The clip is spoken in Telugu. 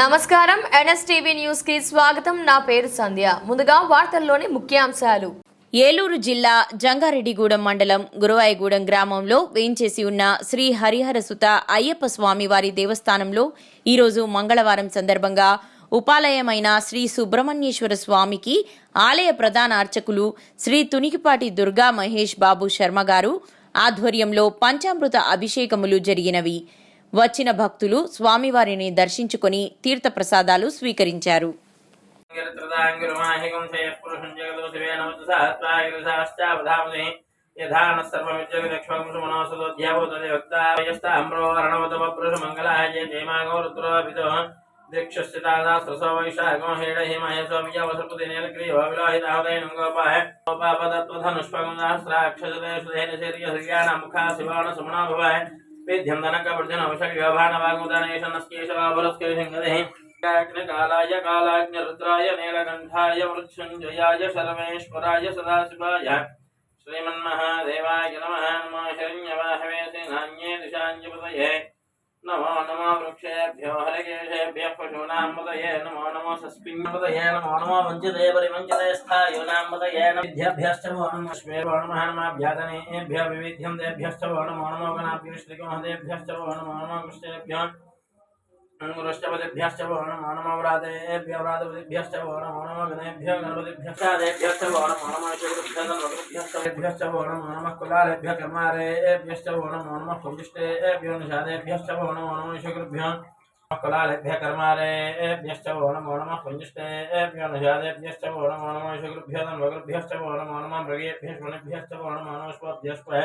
నమస్కారం. ఎన్ఎస్టీవీ న్యూస్కి స్వాగతం. నా పేరు సంధ్య. ముందుగా వార్తల్లోని ముఖ్యాంశాలు. ఏలూరు జిల్లా జంగారెడ్డిగూడెం మండలం గురువాయగూడెం గ్రామంలో వేంచేసి ఉన్న శ్రీ హరిహర సుత అయ్యప్ప స్వామివారి దేవస్థానంలో ఈరోజు మంగళవారం సందర్భంగా ఉపాలయమైన శ్రీ సుబ్రహ్మణ్యేశ్వర స్వామికి ఆలయ ప్రధాన అర్చకులు శ్రీ తునికిపాటి దుర్గా మహేష్ బాబు శర్మ గారు ఆధ్వర్యంలో పంచామృత అభిషేకములు జరిగినవి. వచ్చిన భక్తులు స్వామివారిని దర్శించుకొని తీర్థప్రసాదాలు స్వీకరించారు గిరిత్రదాంగిరుమాహికం శయఃపురుషం జగదో శివేనవతసాత్వాగిరిశాశ్చావధామదే యథా న సర్వమిజ్జగదక్షమం సుమనోసదోధ్యావోదయవక్తాయస్తామ్రో అర్ణవతమపురుషమంగళాయ జయమాగో पेध्यन्दनकवर्जन अवशव्यभानवागोदानेशनस्केशवाभरस्केशङ्गदेः कालाय कालाग्निरुद्राय नीलकण्ठाय मृत्युञ्जयाय सर्वेश्वराय सदाशिवाय। श्रीमन्महादेवाय नमः नमः शरण्यवाहवे सेनान्ये दिशाञ्जपतये। पक्षेभ्यो हरिकेशेभ्यः पशूनां मृतये नमो नमो सस्मिन्मृतये नमो नमो वञ्चिते परिवञ्चिते स्थायूनां मृतये विद्याभ्यश्च वो नमस्मेर्वणमहानमाभ्यादनेभ्यः विविध्यं तेभ्यश्च वो नमो नमो गणाभ्यश्लिकमहतेभ्यश्च वो गणगुरश्चपतिभ्यश्च भो नमो नमोराधेभ्यो व्रातपतिभ्यश्च भो नमो नमो विनयेभ्यो गणपतिभ्यश्चादेभ्यश्च भो नमो नमो शिवभ्यश्च भो नमो नमः कुलालेभ्य कर्मारेभ्यश्च भो नमो नमः कुविष्टेभ्यो निषादेभ्यश्च भो नमो नमो शुक्रुभ्यो कुलालेभ्य कर्मारेभ्यश्च भो नमो नमः कुञ्जिष्टेभ्यो निषादेभ्यश्च भो नमो नमो शुक्रुभ्यो धन्वगुरुभ्यश्च भो नमो नमः मृगेभ्यः शुणेभ्यश्च भो नमो नमः स्वभ्यस्वः